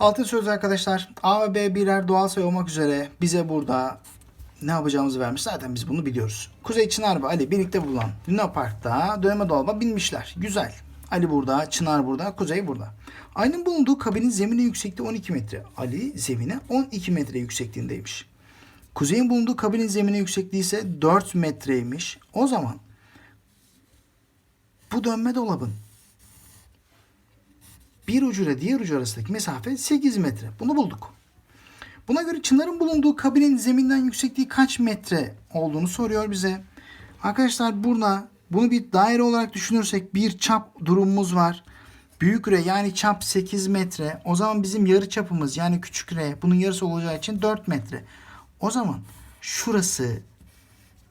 Altın söz arkadaşlar. A ve B birer doğal sayı olmak üzere bize burada ne yapacağımızı vermiş. Zaten biz bunu biliyoruz. Kuzey Çınar ve Ali birlikte bulunan Luna Park'ta döneme dolaba binmişler. Güzel. Ali burada, Çınar burada, Kuzey burada. Ali'nin bulunduğu kabinin zemine yüksekliği 12 metre. Ali zemine 12 metre yüksekliğindeymiş. Kuzey'in bulunduğu kabinin zemine yüksekliği ise 4 metreymiş. O zaman bu dönme dolabın bir ucuyla diğer ucu arasındaki mesafe 8 metre. Bunu bulduk. Buna göre Çınar'ın bulunduğu kabinin zeminden yüksekliği kaç metre olduğunu soruyor bize. Arkadaşlar burada bunu bir daire olarak düşünürsek bir çap durumumuz var. Büyük R yani çap 8 metre. O zaman bizim yarı çapımız yani küçük R bunun yarısı olacağı için 4 metre. O zaman şurası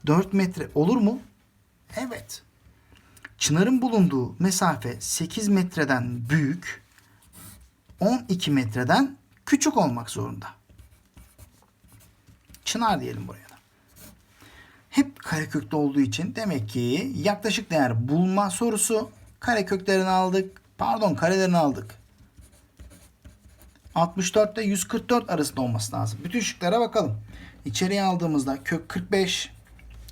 4 metre olur mu? Evet. Çınar'ın bulunduğu mesafe 8 metreden büyük, 12 metreden küçük olmak zorunda. Çınar diyelim buraya da. Hep karekökte olduğu için demek ki yaklaşık değer bulma sorusu kareköklerini aldık. Pardon karelerini aldık. 64 ile 144 arasında olması lazım. Bütün şıklara bakalım. İçeriye aldığımızda kök 45,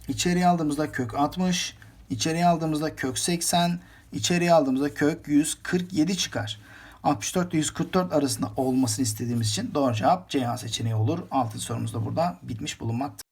içeriye aldığımızda kök 60, içeriye aldığımızda kök 80, içeriye aldığımızda kök 147 çıkar. 64 ile 144 arasında olmasını istediğimiz için doğru cevap Ceyhan seçeneği olur. Altın sorumuz da burada bitmiş bulunmaktadır.